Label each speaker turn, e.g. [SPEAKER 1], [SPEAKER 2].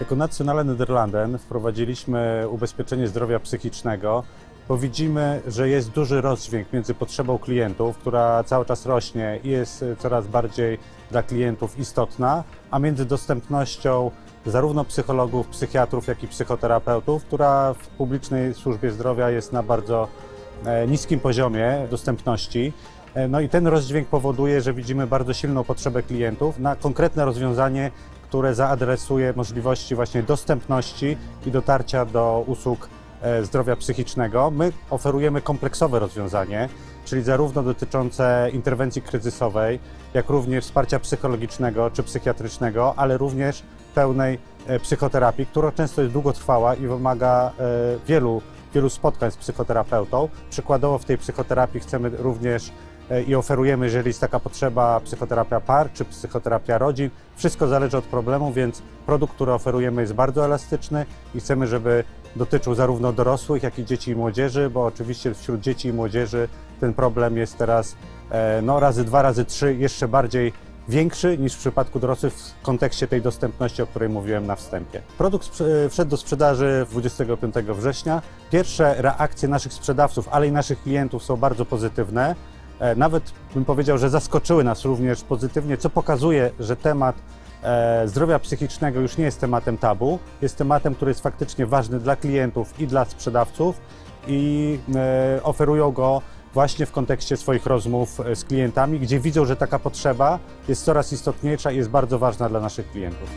[SPEAKER 1] Jako Nationale Nederlanden wprowadziliśmy ubezpieczenie zdrowia psychicznego, bo widzimy, że jest duży rozdźwięk między potrzebą klientów, która cały czas rośnie i jest coraz bardziej dla klientów istotna, a między dostępnością zarówno psychologów, psychiatrów, jak i psychoterapeutów, która w publicznej służbie zdrowia jest na bardzo e, niskim poziomie dostępności. E, No i ten rozdźwięk powoduje, że widzimy bardzo silną potrzebę klientów na konkretne rozwiązanie, które zaadresuje możliwości właśnie dostępności i dotarcia do usług e, zdrowia psychicznego. My oferujemy kompleksowe rozwiązanie, czyli zarówno dotyczące interwencji kryzysowej, jak również wsparcia psychologicznego czy psychiatrycznego, ale również pełnej e, psychoterapii, która często jest długotrwała i wymaga e, wielu, wielu spotkań z psychoterapeutą. Przykładowo w tej psychoterapii chcemy również i oferujemy, jeżeli jest taka potrzeba, psychoterapia par czy psychoterapia rodzin. Wszystko zależy od problemu, więc produkt, który oferujemy jest bardzo elastyczny i chcemy, żeby dotyczył zarówno dorosłych, jak i dzieci i młodzieży, bo oczywiście wśród dzieci i młodzieży ten problem jest teraz e, no, razy dwa, razy trzy jeszcze bardziej większy niż w przypadku dorosłych w kontekście tej dostępności, o której mówiłem na wstępie. Produkt sprze- wszedł do sprzedaży 25 września. Pierwsze reakcje naszych sprzedawców, ale i naszych klientów są bardzo pozytywne. E, Nawet bym powiedział, że zaskoczyły nas również pozytywnie, co pokazuje, że temat e, zdrowia psychicznego już nie jest tematem tabu, jest tematem, który jest faktycznie ważny dla klientów i dla sprzedawców i e, oferują go właśnie w kontekście swoich rozmów z klientami, gdzie widzą, że taka potrzeba jest coraz istotniejsza i jest bardzo ważna dla naszych klientów.